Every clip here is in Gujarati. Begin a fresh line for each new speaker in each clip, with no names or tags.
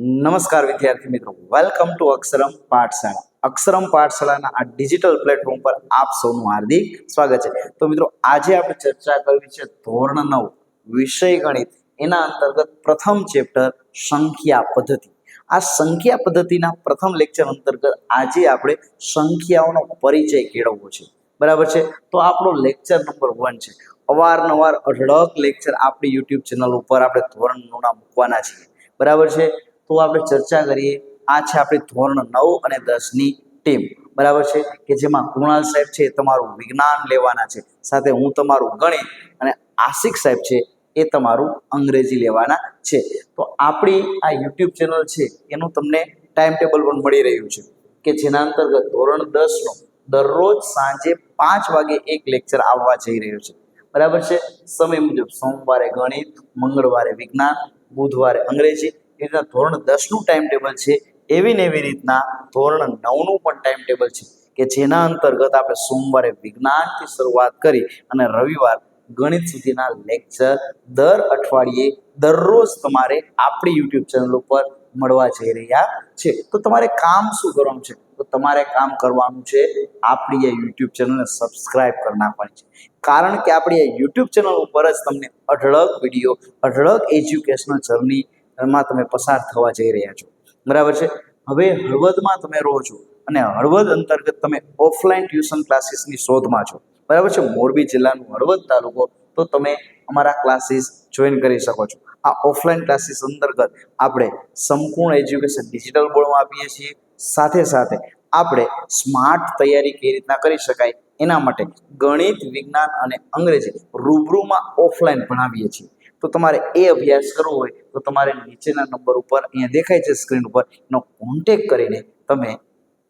નમસ્કાર વિદ્યાર્થી મિત્રો. Welcome to અક્ષરમ પાઠશાળા. અક્ષરમ પાઠશાળાના આ ડિજિટલ પ્લેટફોર્મ પર આપ સૌનું હાર્દિક સ્વાગત છે. તો મિત્રો, આજે આપણે ચર્ચા કરવી છે ધોરણ નવ, વિષય ગણિત. એના અંતર્ગત પ્રથમ ચેપ્ટર સંખ્યા પદ્ધતિ. આ સંખ્યા પદ્ધતિના પ્રથમ લેક્ચર અંતર્ગત આજે આપણે સંખ્યાઓનો પરિચય કેળવવો છે. બરાબર છે? તો આપણો લેક્ચર નંબર વન છે. અવારનવાર અઢળક લેક્ચર આપણી યુટ્યુબ ચેનલ ઉપર આપણે ધોરણ નવના મૂકવાના છીએ. બરાબર છે? તો આપણે ચર્ચા કરીએ, આ છે આપણી ધોરણ નવ અને દસની ટીમ. બરાબર છે? કે જેમાં કૃણાલ સાહેબ છે તમારું વિજ્ઞાન લેવાના છે, સાથે હું તમારું ગણિત અને આશિક સાહેબ છે એ તમારું અંગ્રેજી લેવાના છે. તો આપણી આ યુટ્યુબ ચેનલ છે, એનું તમને ટાઈમ ટેબલ પણ મળી રહ્યું છે, કે જેના અંતર્ગત ધોરણ દસનો દરરોજ સાંજે પાંચ વાગે એક લેક્ચર આવવા જઈ રહ્યો છે. બરાબર છે? સમય મુજબ સોમવારે ગણિત, મંગળવારે વિજ્ઞાન, બુધવારે અંગ્રેજી એ રીતના ધોરણ દસનું ટાઈમ ટેબલ છે. એવી ને એવી રીતના ધોરણ નવનું પણ ટાઈમ ટેબલ છે કે જેના અંતર્ગત આપણે સોમવારે વિજ્ઞાનથી શરૂઆત કરી અને રવિવાર ગણિત સુધીના લેક્ચર દર અઠવાડિયે દરરોજ તમારે આપણી યુટ્યુબ ચેનલ ઉપર મળવા જઈ રહ્યા છે. તો તમારે કામ શું કરવાનું છે? તો તમારે કામ કરવાનું છે આપણી આ યુટ્યુબ ચેનલને સબસ્ક્રાઇબ કરી નાખવાની છે. કારણ કે આપણી આ યુટ્યુબ ચેનલ ઉપર જ તમને અઢળક વીડિયો અઢળક એજ્યુકેશનલ જર્ની એમાં તમે પસાર થવા જઈ રહ્યા છો. બરાબર છે? હવે હળવદમાં તમે રહો છો અને હળવદ અંતર્ગત તમે ઓફલાઈન ટ્યુશન ક્લાસીસની શોધમાં છો. બરાબર છે? મોરબી જિલ્લાનું હળવદ તાલુકો, તો તમે અમારા ક્લાસીસ જોઈન કરી શકો છો. આ ઓફલાઈન ક્લાસીસ અંતર્ગત આપણે સંપૂર્ણ એજ્યુકેશન ડિજિટલ બોર્ડમાં આપીએ છીએ. સાથે સાથે આપણે સ્માર્ટ તૈયારી કઈ રીતના કરી શકાય? એના માટે ગણિત, વિજ્ઞાન અને અંગ્રેજી રૂબરૂમાં ઓફલાઈન ભણાવીએ છીએ. તો તમારે એ અભ્યાસ કરવો હોય તો તમારે નીચેના નંબર ઉપર અહીંયા દેખાય છે સ્ક્રીન ઉપર. એનો કોન્ટેક કરીને તમે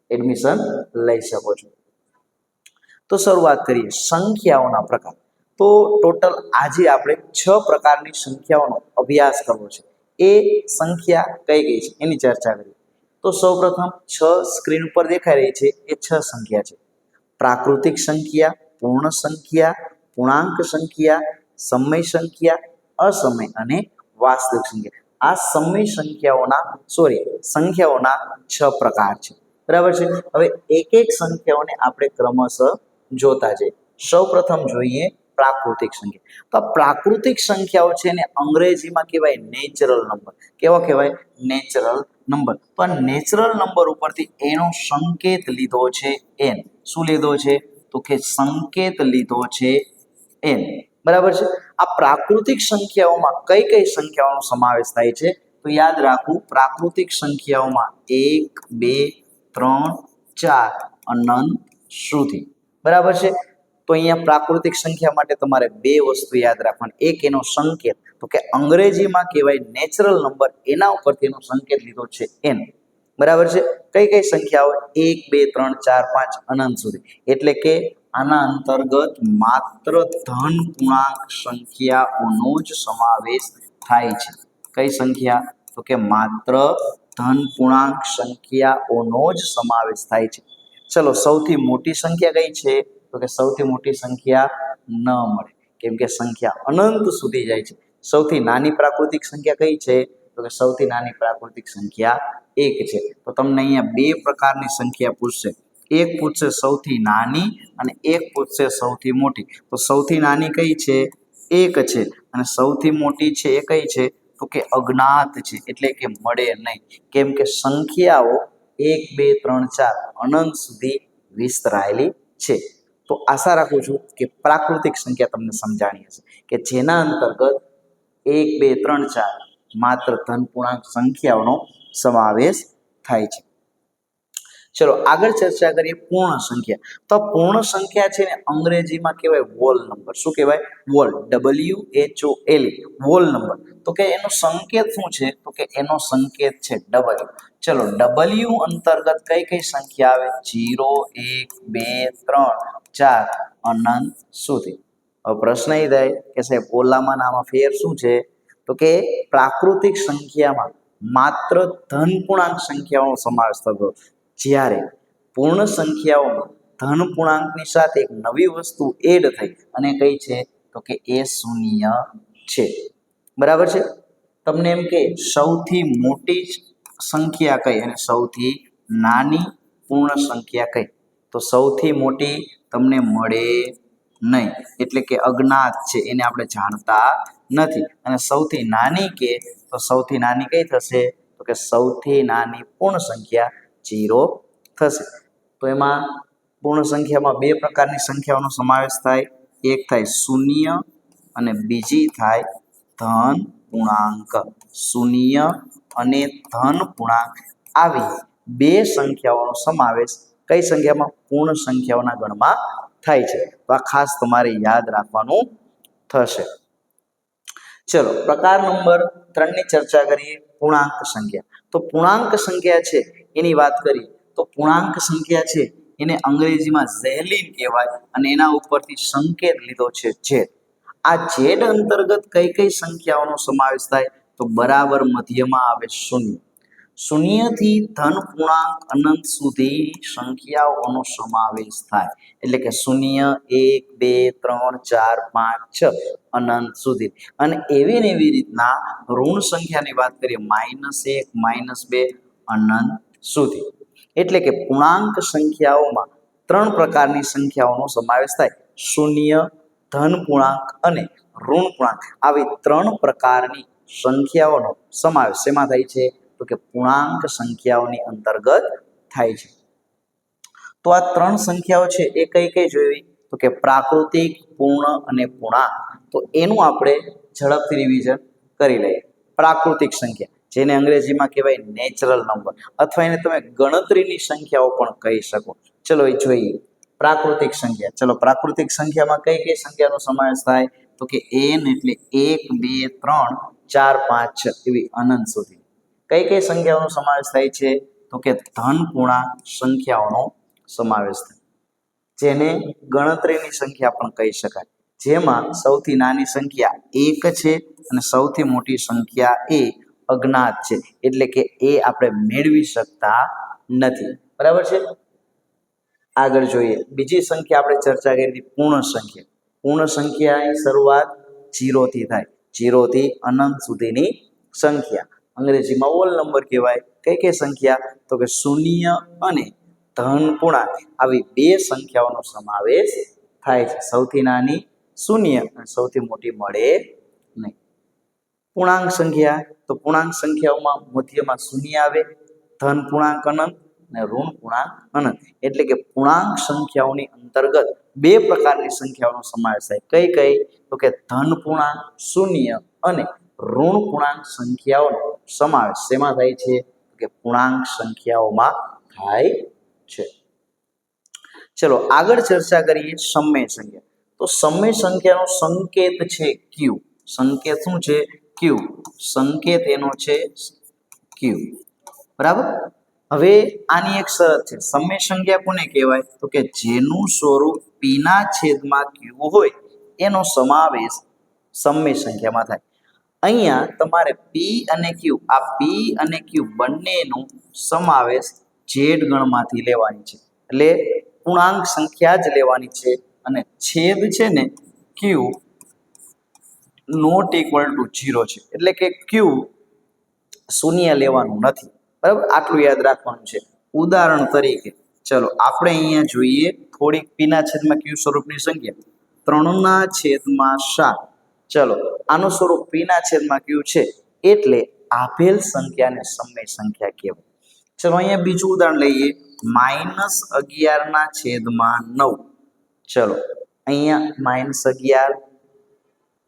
એડમિશન લઈ શકો છો. તો શરૂઆત કરીએ સંખ્યાઓના પ્રકાર. તો ટોટલ આજે આપણે છ પ્રકારની સંખ્યાઓનો અભ્યાસ કરવો છે. એ સંખ્યા કઈ કઈ છે? એની ચર્ચા કરીએ. તો સૌપ્રથમ છ સ્ક્રીન ઉપર દેખાઈ રહી છે. એ છ સંખ્યા છે. પ્રાકૃતિક સંખ્યા, પૂર્ણ સંખ્યા, પૂર્ણાંક સંખ્યા, સમય સંખ્યા અસમય અને વાસ્તવિક સંખ્યા. આ સમય સંખ્યાઓના સોરી સંખ્યાઓના છ પ્રકાર છે. બરાબર છે? હવે એક એક સંખ્યાઓને આપણે ક્રમશઃ જોતા જઈએ. સૌ પ્રથમ જોઈએ પ્રાકૃતિક સંખ્યા. તો પ્રાકૃતિક સંખ્યાઓ છે ને અંગ્રેજીમાં કહેવાય નેચરલ નંબર કેવા કહેવાય? નેચરલ નંબર આ નેચરલ નંબર ઉપરથી એનો સંકેત લીધો છે એન શું લીધો છે? તો કે સંકેત લીધો છે એન બરાબર છે? આ પ્રાકૃતિક સંખ્યાઓમાં કઈ કઈ સંખ્યાઓનો સમાવેશ થાય છે? તો યાદ રાખવું, પ્રાકૃતિક સંખ્યાઓમાં એક, બે, ત્રણ, ચાર અનંત સુધી. બરાબર છે? તો અહીંયા પ્રાકૃતિક સંખ્યા માટે તમારે બે વસ્તુ યાદ રાખવાની. એક એનો સંકેત, તો કે અંગ્રેજીમાં કહેવાય નેચરલ નંબર એના ઉપરથી એનો સંકેત લીધો છે એન બરાબર છે? કઈ કઈ સંખ્યાઓ એક, બે, ત્રણ, ચાર, પાંચ અનંત સુધી. એટલે કે આના અંતર્ગત માત્ર ધન પૂર્ણાંક સંખ્યાઓનો જ સમાવેશ થાય છે. કઈ સંખ્યા? તો કે માત્ર ધન પૂર્ણાંક સંખ્યાઓનો જ સમાવેશ થાય છે. ચલો, સૌથી મોટી સંખ્યા કઈ છે? તો કે સૌથી મોટી સંખ્યા ન મળે. કેમ કે સંખ્યા અનંત સુધી જાય છે. સૌથી નાની પ્રાકૃતિક સંખ્યા કઈ છે? તો કે સૌથી નાની પ્રાકૃતિક સંખ્યા એક છે. તો તમને અહીંયા બે પ્રકારની સંખ્યા પૂછશે. એક પૂછશે સૌથી નાની અને એક પૂછશે સૌથી મોટી. તો સૌથી નાની કઈ છે? એક છે. અને સૌથી મોટી છે એ કઈ છે? તો કે અજ્ઞાત છે. એટલે કે મળે નહીં. કેમ કે સંખ્યાઓ એક, બે, ત્રણ, ચાર અનંત સુધી વિસ્તરાયેલી છે. તો આશા રાખું છું કે પ્રાકૃતિક સંખ્યા તમને સમજાણી હશે કે જેના અંતર્ગત એક, બે, ત્રણ, ચાર માત્ર ધન પૂર્ણાંક સંખ્યાઓનો સમાવેશ થાય છે. ચલો, આગળ ચર્ચા કરીએ પૂર્ણ સંખ્યા. તો પૂર્ણ સંખ્યા છે ને અંગ્રેજીમાં કહેવાય વોલ નંબર શું કહેવાય? Whole W H O L whole number તો કે એનો સંકેત શું છે? તો કે એનો સંકેત છે ડબલ્યુ ચલો ડબલ્યુ અંતર્ગત કઈ કઈ સંખ્યા આવે? જીરો એક, બે, ત્રણ, ચાર. અનંત સુધી. પ્રશ્ન એ થાય કે સાહેબ, ઓલામાં આમાં ફેર શું છે? તો કે પ્રાકૃતિક સંખ્યામાં માત્ર ધન પૂર્ણાંક સંખ્યાઓનો સમાવેશ થતો જ્યારે પૂર્ણ સંખ્યાઓમાં ધન પૂર્ણાંકની સાથે એક નવી વસ્તુ એડ થઈ અને કઈ છે તો કે એ શૂન્ય છે. બરાબર છે? તમને એમ કે સૌથી મોટી સંખ્યા કઈ અને સૌથી નાની પૂર્ણ સંખ્યા કઈ? તો સૌથી મોટી તમને મળે નહીં. એટલે કે અજ્ઞાત છે, એને આપણે જાણતા નથી. અને સૌથી નાની કે તો સૌથી નાની કઈ થશે? તો કે સૌથી નાની પૂર્ણ સંખ્યા જીરો થશે. તો એમાં પૂર્ણ સંખ્યામાં બે પ્રકારની સંખ્યાઓનો સમાવેશ થાય. એક થાય શૂન્ય અને બીજી થાય ધન પૂર્ણાંક. શૂન્ય અને ધન પૂર્ણાંક. આવી બે સંખ્યાઓનો સમાવેશ કઈ સંખ્યામાં? પૂર્ણ સંખ્યાઓના ગણમાં થાય છે. તો આ ખાસ તમારે યાદ રાખવાનું થશે. ચલો, પ્રકાર નંબર ત્રણની ચર્ચા કરીએ. પૂર્ણાંક સંખ્યા. તો પૂર્ણાંક સંખ્યા છે એની વાત કરીએ તો પૂર્ણાંક સંખ્યા છે, એને અંગ્રેજીમાં ઝેલિન કહેવાય અને એના ઉપરથી સંકેત લીધો છે જેડ આ જેડ અંતર્ગત કઈ કઈ સંખ્યાઓનો સમાવેશ થાય? તો બરાબર મધ્યમાં આવે શૂન્ય. શૂન્યથી ધન પૂર્ણાંક અનંત સુધી સંખ્યાઓનો સમાવેશ થાય. એટલે કે શૂન્ય, એક, બે, ત્રણ, ચાર, પાંચ, છ અનંત સુધી. અને એવી ને એવી રીતના ઋણ સંખ્યાની વાત કરીએ, માઇનસ એક, માઇનસ બે, અનંત સુધી. એટલે કે પૂર્ણાંક સંખ્યાઓમાં ત્રણ પ્રકારની સંખ્યાઓનો સમાવેશ થાય. શૂન્ય, ધન પૂર્ણાંક અને ઋણ પૂર્ણાંક. આવી ત્રણ પ્રકારની સંખ્યાઓનો સમાવેશ શેમાં થાય છે? તો કે પૂર્ણાંક સંખ્યાઓની અંતર્ગત થાય છે. તો આ ત્રણ સંખ્યાઓ છે એ કઈ કઈ જોઈ? તો કે પ્રાકૃતિક, પૂર્ણ અને પૂર્ણાંક. તો એનું આપણે ઝડપથી રિવિઝન કરી લઈએ. પ્રાકૃતિક સંખ્યા. જેને અંગ્રેજીમાં કહેવાય નેચરલ નંબર અથવા એને તમે ગણતરીની સંખ્યાઓ પણ કહી શકો. ચલો એ જોઈએ. પ્રાકૃતિક સંખ્યા. ચલો, પ્રાકૃતિક સંખ્યામાં કઈ કઈ સંખ્યાનો સમાવેશ થાય? તો કે એન એટલે એક, બે, ત્રણ, ચાર, પાંચ, છ એવી અનંત સુધી. કઈ કઈ સંખ્યાઓનો સમાવેશ થાય છે? તો કે ધન પૂર્ણાંક સંખ્યાઓનો સમાવેશ થાય. જેને ગણતરીની સંખ્યા પણ કહી શકાય. જેમાં સૌથી નાની સંખ્યા એક છે અને સૌથી મોટી સંખ્યા એ અજ્ઞાત છે. એટલે કે એ આપણે મેળવી શકતા નથી. બરાબર છે? આગળ જોઈએ. બીજી સંખ્યા આપણે ચર્ચા કરી. પૂર્ણ સંખ્યા. પૂર્ણ સંખ્યાની શરૂઆત જીરોથી થાય. જીરોથી અનંત સુધીની સંખ્યા. અંગ્રેજીમાં ઓલ નંબર કહેવાય. કઈ કઈ સંખ્યા? તો કે શૂન્ય અને ધન પૂર્ણાંક આવી બે સંખ્યાઓનો સમાવેશ થાય છે. સૌથી નાની શૂન્ય અને સૌથી મોટી મળે પૂર્ણાંક સંખ્યા, તો પૂર્ણાંક સંખ્યાઓમાં મધ્યમાં શૂન્ય આવે, ધન પૂર્ણાંક અનંત અને ઋણ પૂર્ણાંક અનંત. એટલે કે પૂર્ણાંક સંખ્યાઓની અંતર્ગત બે પ્રકારની સંખ્યાઓનો સમાવેશ થાય. કઈ કઈ? તો કે ધન પૂર્ણાંક શૂન્ય અને ઋણ પૂર્ણાંક સંખ્યાઓનો સમાવેશ શેમાં થાય છે? કે પૂર્ણાંક સંખ્યાઓમાં થાય છે. ચલો, આગળ ચર્ચા કરીએ સમય સંખ્યા. તો સમય સંખ્યાનો સંકેત છે ક્યુ? સંકેત શું છે? ક્યુ સંકેત એનો છે ક્યુ બરાબર? હવે આની એક શરત છે. સમય સંખ્યા કોને કહેવાય? તો કે જેનું સ્વરૂપ પીના છેદમાં ક્યુ હોય, એનો સમાવેશ સમય સંખ્યામાં થાય? અહીંયા તમારે પી અને ક્યુ આ પી અને ક્યુ બંનેનો સમાવેશ જેડ ગણમાંથી લેવાની છે. એટલે પૂર્ણાંક સંખ્યા જ લેવાની છે. અને છેદ છે ને Q not equal to zero છે. એટલે કે ક્યુ શૂન્ય લેવાનું નથી. બરાબર? આટલું યાદ રાખવાનું છે. ઉદાહરણ તરીકે, ચલો, આપણે અહીંયા જોઈએ થોડીક પીના છેદમાં ક્યુ સ્વરૂપની સંખ્યા. ત્રણના છેદમાં સાત. ચલો, આનું સ્વરૂપ પીના છેદમાં ક્યુ છે. એટલે આપેલ સંખ્યાને સમય સંખ્યા કહેવાય. ચલો, અહીંયા બીજું ઉદાહરણ લઈએ. માઇનસ અગિયારના છેદમાં નવ. ચલો, અહીંયા માઇનસ અગિયાર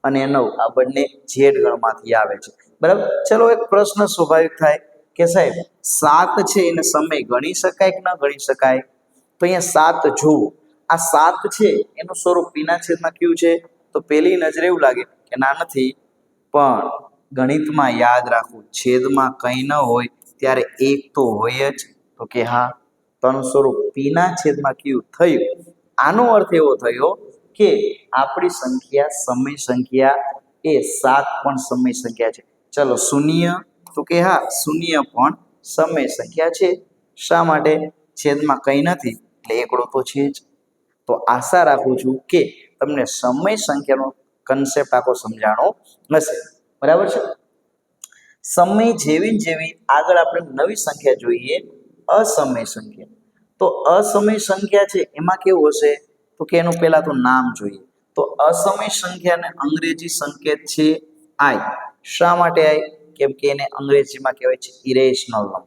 અને નવ આ બંને ઝેડ ગણમાંથી આવે છે. બરાબર? ચલો એક પ્રશ્ન સ્વાભાવિક થાય કે સાહેબ, સાત છે એને સમય ગણી શકાય કે ન ગણી શકાય? તો અહીંયા સાત જુઓ આ સાત છે એનું સ્વરૂપ પીના છેદમાં કયું છે? તો પેલી નજરે એવું લાગે કે ના નથી, પણ ગણિતમાં યાદ રાખવું, છેદમાં કંઈ ન હોય, ત્યારે એક તો હોય જ. તો કે હા તો સ્વરૂપ પીના છેદમાં કયું થયું? આનો અર્થ એવો થયો કે આપણી સંખ્યા સમય સંખ્યા એ સાત પણ સમય સંખ્યા છે. ચલો શૂન્ય તો કે હા, શૂન્ય પણ સમય સંખ્યા છે. શા માટે? છેદમાં કંઈ નથી, એટલે એકડો તો છે જ. તો આશા રાખું છું કે તમને સમય સંખ્યાનો કન્સેપ્ટ આખો સમજાણો હશે. બરાબર છે? સમય જેવી જેવી આગળ આપણે નવી સંખ્યા જોઈએ, અસમય સંખ્યા. તો અસમય સંખ્યા છે, એમાં કેવું હશે? તો કે એનું પહેલા તો નામ જોઈએ. તો અસમય સંખ્યાને અંગ્રેજી સંકેત છે આઈ. શા માટે આઈ? કેમ કે એને અંગ્રેજીમાં કહેવાય છે ઇરેશનલ નંબર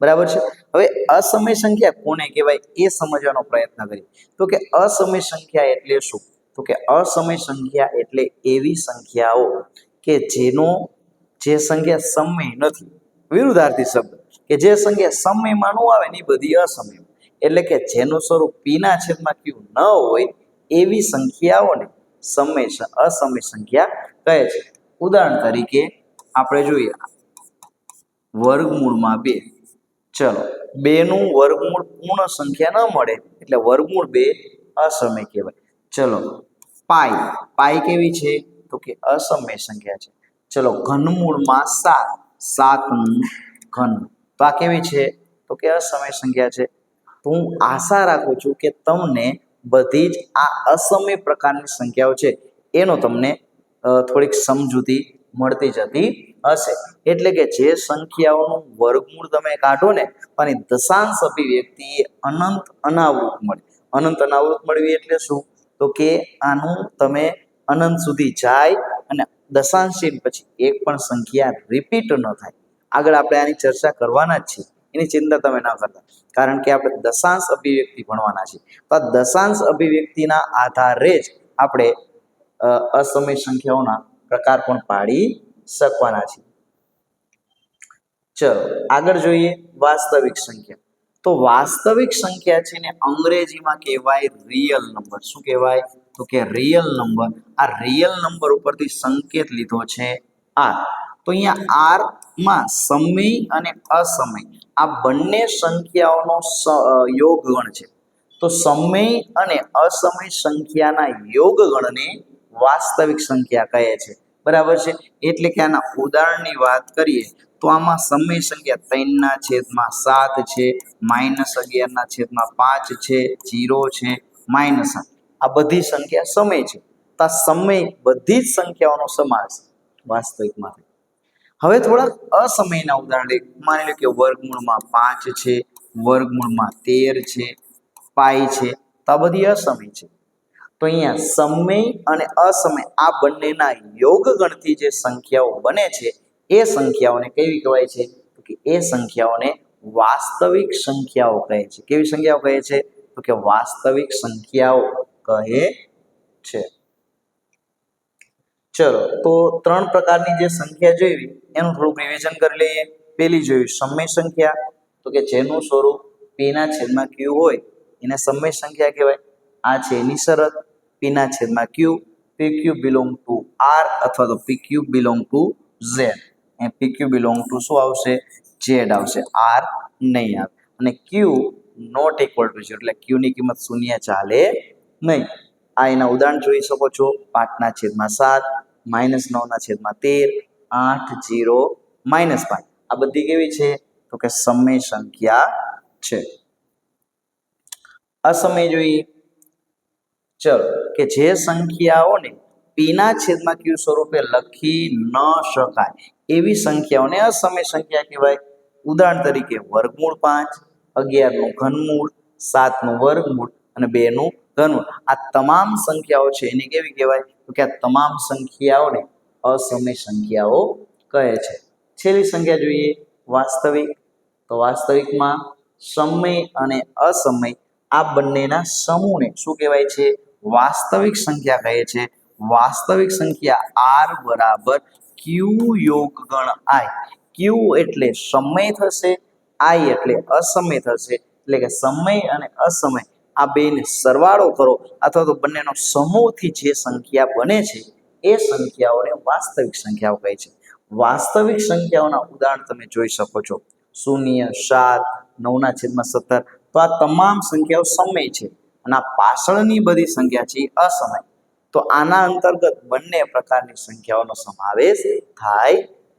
બરાબર છે? હવે અસમય સંખ્યા કોને કહેવાય? એ સમજવાનો પ્રયત્ન કરીએ. તો કે અસમય સંખ્યા એટલે શું? તો કે અસમય સંખ્યા એટલે એવી સંખ્યાઓ કે જેનો, જે સંખ્યા સમય નથી. વિરુદ્ધાર્થી શબ્દ. કે જે સંખ્યા સમયમાં ન આવે ને એ બધી અસમય. એટલે કે જેનું સ્વરૂપ પીના છેદમાં ક્યુ ન હોય, એવી સંખ્યાઓને સમય અસમય સંખ્યા કહે છે. ઉદાહરણ તરીકે આપણે જોઈએ. વર્ગમૂળમાં બે. ચલો, બેનું વર્ગમૂળ પૂર્ણ સંખ્યા ન મળે, એટલે વર્ગમૂળ બે અસમય કહેવાય. ચલો, પાઈ. પાઈ કેવી છે? તો કે અસમય સંખ્યા છે. ચલો, ઘનમૂળમાં સાત. સાતનું ઘન. તો આ કેવી છે? તો કે અસમય સંખ્યા છે. તો હું આશા રાખું છું કે તમને બધી જ આ અસમય પ્રકારની સંખ્યાઓ છે, એનો તમને થોડીક સમજૂતી મળતી જતી હશે. એટલે કે જે સંખ્યાઓનું વર્ગમૂળ તમે કાઢો ને અને દશાંશ અભિવ્યક્તિ અનંત અનાવૃત મળે. અનંત અનાવૃત મળવી એટલે શું? તો કે આનું તમે અનંત સુધી જાય અને દશાંશી પછી એક પણ સંખ્યા રિપીટ ન થાય. આગળ આપણે આની ચર્ચા કરવાના જ છીએ. એની ચિંતા તમે ન કરતા. કારણ કે આપણે દશાંશ અભિવ્યક્તિ ભણવાના છીએ. તો આ દશાંશ અભિવ્યક્તિના આધારે જ આપણે અસમય સંખ્યાઓના પ્રકાર પણ પાડી શકવાના છીએ. ચલો, આગળ જોઈએ વાસ્તવિક સંખ્યા. તો વાસ્તવિક સંખ્યા છે ને અંગ્રેજીમાં કહેવાય રિયલ નંબર શું કહેવાય? તો કે રિયલ નંબર આ રિયલ નંબર ઉપરથી સંકેત લીધો છે આર તો અહીંયા આરમાં સમય અને અસમય. આ બંને સંખ્યાઓનો યોગ ગણ છે. તો સમય અને અસમય સંખ્યાના યોગ ગણને વાસ્તવિક સંખ્યા કહે છે. બરાબર છે? એટલે કે આના ઉદાહરણની વાત કરીએ તો આમાં સમય સંખ્યા ત્રણના છેદમાં સાત છે, માઇનસ અગિયારના છેદમાં પાંચ છે, જીરો છે, માઇનસ આ બધી સંખ્યા સમય છે. તો આ સમય બધી જ સંખ્યાઓનો સમાસ વાસ્તવિકમાં. હવે થોડાક અસમયના ઉદાહરણ માની લો કે વર્ગમૂળમાં પાંચ છે, વર્ગમૂળમાં તેર છે, પાઈ છે, તો આ બધી અસમય છે. તો અહીંયા સમય અને અસમય આ બંનેના યોગ ગણથી જે સંખ્યાઓ બને છે, એ સંખ્યાઓને કેવી કહેવાય છે? તો કે એ સંખ્યાઓને વાસ્તવિક સંખ્યાઓ કહે છે. કેવી સંખ્યાઓ કહે છે? તો કે વાસ્તવિક સંખ્યાઓ કહે છે. ચલો, તો ત્રણ પ્રકારની જે સંખ્યા જોઈવી, એનું થોડુંક રિવિઝન કરી લઈએ. પેલી જોયું, સમય સંખ્યા. તો કે જેનું સ્વરૂપ પીના છેદમાં ક્યુ હોય, એને સમય સંખ્યા કહેવાય. આ છે એની શરત. પીના છેદમાં Q P Q belong to R અથવા તો P Q belong to Z A P Q belong to શું આવશે? ઝેડ આવશે. આર નહીં આવે. અને Q not equal to zero એટલે ક્યુની કિંમત શૂન્ય ચાલે નહીં. આ એના ઉદાહરણ જોઈ શકો છો. પાંચના છેદમાં સાત, માઇનસ નવના છેદમાં તેર, આઠ જીરો, માઇનસ પાંચ. આ બધી કેવી છે? તો કે સમય સંખ્યા છે. અસમય જોઈએ. ચલો, કે જે સંખ્યાઓને પીના છેદમાં ક્યુ સ્વરૂપે લખી ન શકાય, એવી સંખ્યાઓને અસમય સંખ્યા કહેવાય. ઉદાહરણ તરીકે વર્ગમૂળ પાંચ, અગિયારનું ઘનમૂળ, સાતનું વર્ગમૂળ અને બેનું ઘનમૂળ આ તમામ સંખ્યાઓ છે, એને કેવી કહેવાય? તો કે આ તમામ સંખ્યાઓને અસમય સંખ્યાઓ કહે છે. છેલ્લી સંખ્યા જોઈએ, વાસ્તવિક. તો વાસ્તવિકમાં સમય અને અસમય, આ બંનેના સમૂહને શું કહેવાય છે? વાસ્તવિક સંખ્યા કહે છે. વાસ્તવિક સંખ્યા આર બરાબર ક્યુ યોગ ગણ આઈ. ક્યુ એટલે સમય થશે, આઈ એટલે અસમય થશે. એટલે કે સમય અને અસમય આ બેને સરવાળો કરો અથવા તો બંનેનો સમૂહથી જે સંખ્યા બને છે, એ સંખ્યાઓને વાસ્તવિક સંખ્યાઓ કહે છે. વાસ્તવિક સંખ્યાઓના ઉદાહરણ તમે જોઈ શકો છો. શૂન્ય, સાત, નવના છેદમાં સત્તર. તો આ તમામ સંખ્યાઓ સમય છે અને આ પાછળની બધી સંખ્યા છે અસમય. તો આના અંતર્ગત બંને પ્રકારની સંખ્યાઓનો સમાવેશ થાય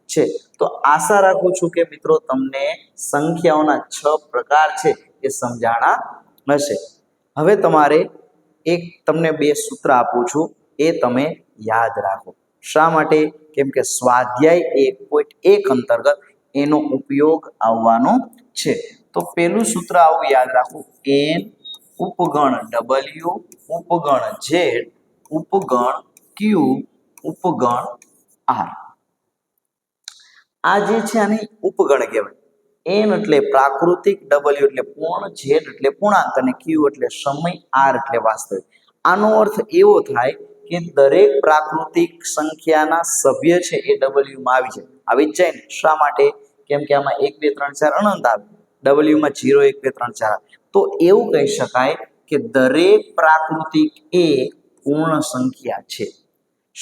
છે. તો આશા રાખું છું કે મિત્રો તમને સંખ્યાઓના છ પ્રકાર છે એ સમજાણા હશે. હવે તમારે એક તમને બે સૂત્ર આપું છું, એ તમે યાદ રાખો. શા માટે? કેમ કે સ્વાધ્યાય એક પોઈન્ટ એક અંતર્ગત એનો ઉપયોગ આવવાનો છે. તો પેલું સૂત્ર આવું યાદ રાખવું એન ઉપગણ ડબલ્યુ ઉપગણ ઝેડ ઉપગણ ક્યુ ઉપગણ આર આ જે છે આની ઉપગણ કહેવાય. એન એટલે પ્રાકૃતિક ડબલ્યુ એટલે પૂર્ણ ઝેડ એટલે પૂર્ણાંક અને ક્યુ એટલે સમય આર એટલે વાસ્તવિક. આનો અર્થ એવો થાય કે દરેક પ્રાકૃતિક સંખ્યાના સભ્ય છે એ ડબલ્યુમાં આવી જાય. આવી જ જાય ને. શા માટે? કેમ કે આમાં એક, બે, ત્રણ, ચાર અનંત આવે. ડબલ્યુમાં જીરો એક, બે, ત્રણ, ચાર તો એવું કહી શકાય કે દરેક પ્રાકૃતિક એ પૂર્ણ સંખ્યા છે.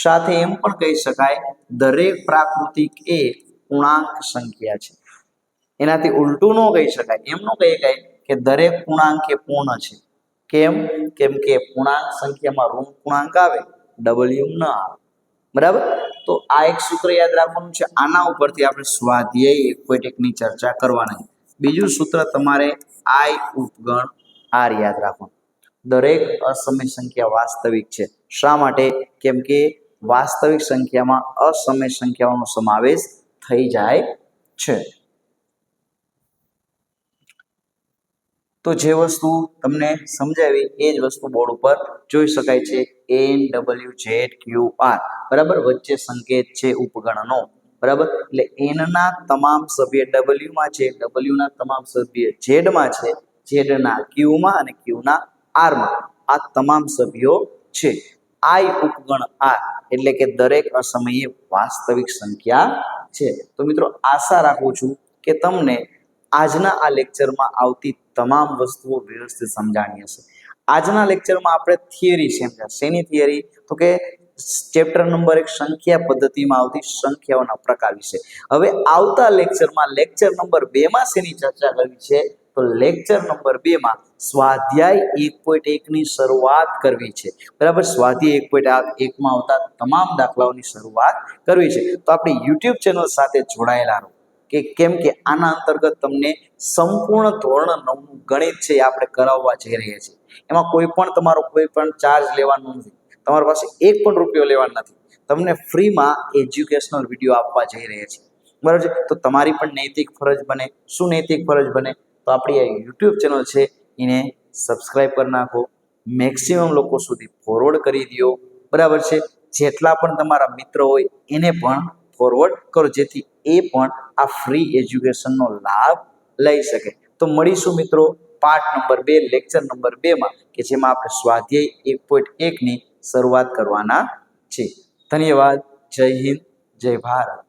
સાથે એમ પણ કહી શકાય, દરેક પ્રાકૃતિક એ પૂર્ણાંક સંખ્યા છે. એનાથી ઉલટું ન કહી શકાય. એમ ન કહી શકાય કે દરેક પૂર્ણાંક એ પૂર્ણ છે. કેમ? કેમ કે પૂર્ણાંક સંખ્યામાં ઋણ પૂર્ણાંક આવે ડબલ્યુ ન આવે. બરાબર? તો આ એક સૂત્ર યાદ રાખવાનું છે. આના ઉપરથી આપણે સ્વાધ્યાય એક પોઈન્ટ ચર્ચા કરવાની. બીજું સૂત્ર તમારે આઈ ઉપગણ આર યાદ રાખવાનું. દરેક અસમય સંખ્યા વાસ્તવિક છે. શા માટે? કેમ કે વાસ્તવિક સંખ્યામાં અસમય સંખ્યાઓનો સમાવેશ થઈ જાય છે. તો જે વસ્તુ તમને સમજાવી, એ જ વસ્તુ બોર્ડ ઉપર જોઈ શકાય છે, N W Z Q R. બરાબર? વચ્ચે સંકેત છે ઉપગણનો. બરાબર? એટલે એનના તમામ સભ્ય ડબલ્યુમાં છે, ડબલ્યુના તમામ સભ્ય ઝેડમાં છે, ઝેડના ક્યુમાં અને ક્યુના આરમાં. આ તમામ સભ્યો છે. આઈ ઉપગણ આર એટલે કે દરેક અસમયે વાસ્તવિક સંખ્યા છે. તો મિત્રો, આશા રાખું છું કે તમને આજના આ લેક્ચરમાં આવતી તમામ વસ્તુઓ વ્યવસ્થિત સમજાણી હશે. આજના લેક્ચરમાં આપણે થિયરી સમજ્યા શેની થિયરી તો કે ચેપ્ટર નંબર એક સંખ્યા પદ્ધતિમાં આવતી સંખ્યાઓના પ્રકાર વિશે. હવે આવતા લેક્ચરમાં લેક્ચર નંબર બે માં શેની ચર્ચા કરવી છે? તો લેક્ચર નંબર બે માં સ્વાધ્યાય એક પોઈન્ટ એકની શરૂઆત કરવી છે. બરાબર? સ્વાધ્યાય એક પોઈન્ટ એકમાં આવતા તમામ દાખલાઓની શરૂઆત કરવી છે. તો આપણી યુટ્યુબ ચેનલ સાથે જોડાયેલા રહો. કે કેમ કે આના અંતર્ગત તમને સંપૂર્ણ ધોરણ નવનું ગણિત છે એ આપણે કરાવવા જઈ રહ્યા છીએ. એમાં કોઈ પણ તમારો કોઈ પણ ચાર્જ લેવાનો નથી. તમારી પાસે એક પણ રૂપિયો લેવાનો નથી. તમને ફ્રીમાં એજ્યુકેશનલ વીડિયો આપવા જઈ રહ્યા છીએ. બરાબર છે? તો તમારી પણ નૈતિક ફરજ બને. શું નૈતિક ફરજ બને? તો આપણી આ યુટ્યુબ ચેનલ છે, એને સબસ્ક્રાઈબ કરી નાખો. મેક્સિમમ લોકો સુધી ફોરવર્ડ કરી દો બરાબર છે? જેટલા પણ તમારા મિત્ર હોય, એને પણ ફોરવર્ડ કરો, જેથી એ પણ આ ફ્રી એજ્યુકેશનનો લાભ લઈ શકે. તો મળીશું મિત્રો પાર્ટ નંબર બે લેક્ચર નંબર બેમાં કે જેમાં આપણે સ્વાધ્યાય એક પોઈન્ટ એકની શરૂઆત કરવાના છે ધન્યવાદ. જય હિન્દ. જય ભારત.